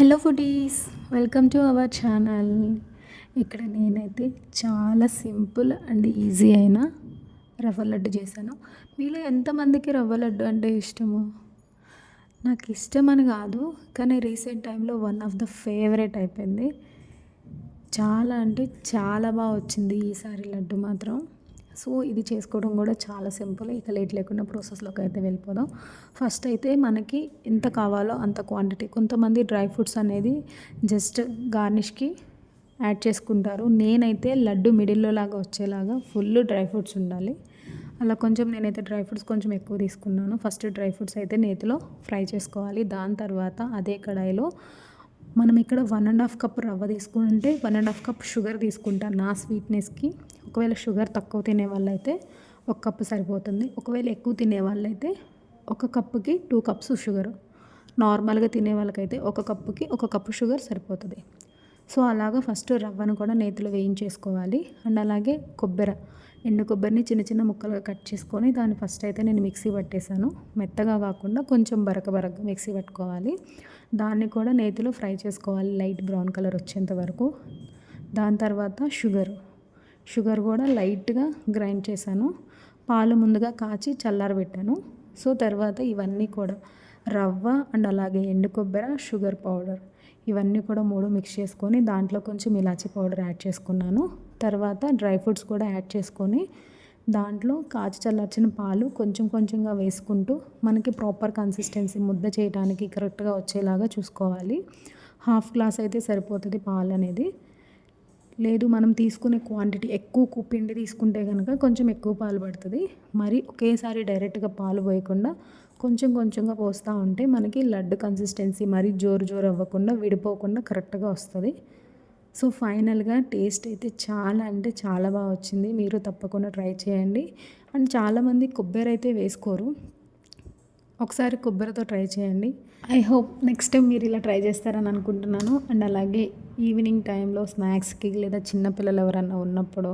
Hello foodies welcome to our channel ఇక్కడ నేనైతే చాలా సింపుల్ అండ్ ఈజీ అయిన రవ్వ లడ్డు చేశాను. మీలో ఎంతమందికి రవ్వ లడ్డు అంటే ఇష్టము? నాకు ఇష్టం అని కాదు కానీ రీసెంట్ టైంలో వన్ ఆఫ్ ద ఫేవరెట్ అయిపోయింది. చాలా అంటే చాలా బాగా వచ్చింది ఈసారి లడ్డు మాత్రం. సో ఇది చేసుకోవడం కూడా చాలా సింపుల్. ఇక లేట్ లేకుండా ప్రాసెస్లోకి అయితే వెళ్ళిపోదాం. ఫస్ట్ అయితే మనకి ఎంత కావాలో అంత క్వాంటిటీ. కొంతమంది డ్రై ఫ్రూట్స్ అనేది జస్ట్ గార్నిష్కి యాడ్ చేసుకుంటారు. నేనైతే లడ్డు మిడిల్లో లాగా వచ్చేలాగా ఫుల్ డ్రై ఫ్రూట్స్ ఉండాలి. అలా కొంచెం నేనైతే డ్రై ఫ్రూట్స్ కొంచెం ఎక్కువ తీసుకున్నాను. ఫస్ట్ డ్రై ఫ్రూట్స్ అయితే నేతిలో ఫ్రై చేసుకోవాలి. దాని తర్వాత అదే కడాయిలో మనం ఇక్కడ వన్ అండ్ హాఫ్ కప్ రవ్వ తీసుకుంటే one and half cup sugar తీసుకుంటాను నా స్వీట్నెస్కి ఒకవేళ షుగర్ తక్కువ తినే వాళ్ళైతే ఒక కప్పు సరిపోతుంది. ఒకవేళ ఎక్కువ తినే వాళ్ళైతే ఒక కప్పుకి టూ కప్స్ షుగర్ నార్మల్గా తినే వాళ్ళకైతే ఒక కప్పుకి ఒక కప్పు షుగర్ సరిపోతుంది. సో అలాగా ఫస్ట్ రవ్వను కూడా నేతిలో వేయించేసుకోవాలి. అండ్ అలాగే కొబ్బరి ఎండు కొబ్బరిని చిన్న చిన్న ముక్కలుగా కట్ చేసుకొని దాన్ని ఫస్ట్ అయితే నేను మిక్సీ పట్టేశాను మెత్తగా కాకుండా కొంచెం బరక బరక మిక్సీ పట్టుకోవాలి. దాన్ని కూడా నేతిలో ఫ్రై చేసుకోవాలి లైట్ బ్రౌన్ కలర్ వచ్చేంత వరకు. దాని తర్వాత షుగర్ షుగర్ కూడా లైట్గా గ్రైండ్ చేశాను. పాలు ముందుగా కాచి చల్లారబెట్టాను. సో తర్వాత ఇవన్నీ కూడా రవ్వ అండ్ అలాగే ఎండు కొబ్బరి షుగర్ పౌడర్. ఇవన్నీ కూడా మూడు మిక్స్ చేసుకొని దాంట్లో కొంచెం ఇలాచీ పౌడర్ యాడ్ చేసుకున్నాను. తర్వాత డ్రై ఫ్రూట్స్ కూడా యాడ్ చేసుకొని దాంట్లో కాచి చల్లార్చిన పాలు కొంచెం కొంచెంగా వేసుకుంటూ మనకి ప్రాపర్ కన్సిస్టెన్సీ ముద్ద చేయడానికి కరెక్ట్గా వచ్చేలాగా చూసుకోవాలి. హాఫ్ గ్లాస్ అయితే సరిపోతుంది పాలు అనేది లేదు మనం తీసుకునే క్వాంటిటీ ఎక్కువ పిండి తీసుకుంటే కనుక కొంచెం ఎక్కువ పాలు పడుతుంది. మరి ఒకేసారి డైరెక్ట్గా పాలు పోయకుండా కొంచెం కొంచెంగా పోస్తూ ఉంటే మనకి లడ్డు కన్సిస్టెన్సీ మరీ జోరు జోరు అవ్వకుండా విడిపోకుండా కరెక్ట్గా వస్తుంది. సో ఫైనల్గా టేస్ట్ అయితే చాలా అంటే చాలా బాగా వచ్చింది. మీరు తప్పకుండా ట్రై చేయండి. అండ్ చాలామంది కొబ్బరి అయితే వేసుకోరు. ఒకసారి కొబ్బరితో ట్రై చేయండి. ఐ హోప్ నెక్స్ట్ టైం మీరు ఇలా ట్రై చేస్తారని అనుకుంటున్నాను. అండ్ అలాగే ఈవినింగ్ టైంలో స్నాక్స్కి లేదా చిన్నపిల్లలు ఎవరన్నా ఉన్నప్పుడు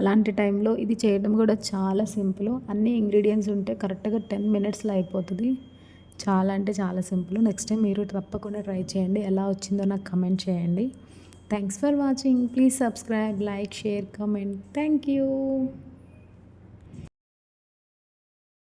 అలాంటి టైంలో ఇది చేయడం కూడా చాలా సింపుల్. అన్ని ఇంగ్రీడియంట్స్ ఉంటే కరెక్ట్గా టెన్ మినిట్స్లో అయిపోతుంది. చాలా అంటే చాలా సింపుల్. నెక్స్ట్ టైం మీరు తప్పకుండా ట్రై చేయండి. ఎలా వచ్చిందో నాకు కమెంట్ చేయండి. Thanks for watching please subscribe like share comment thank you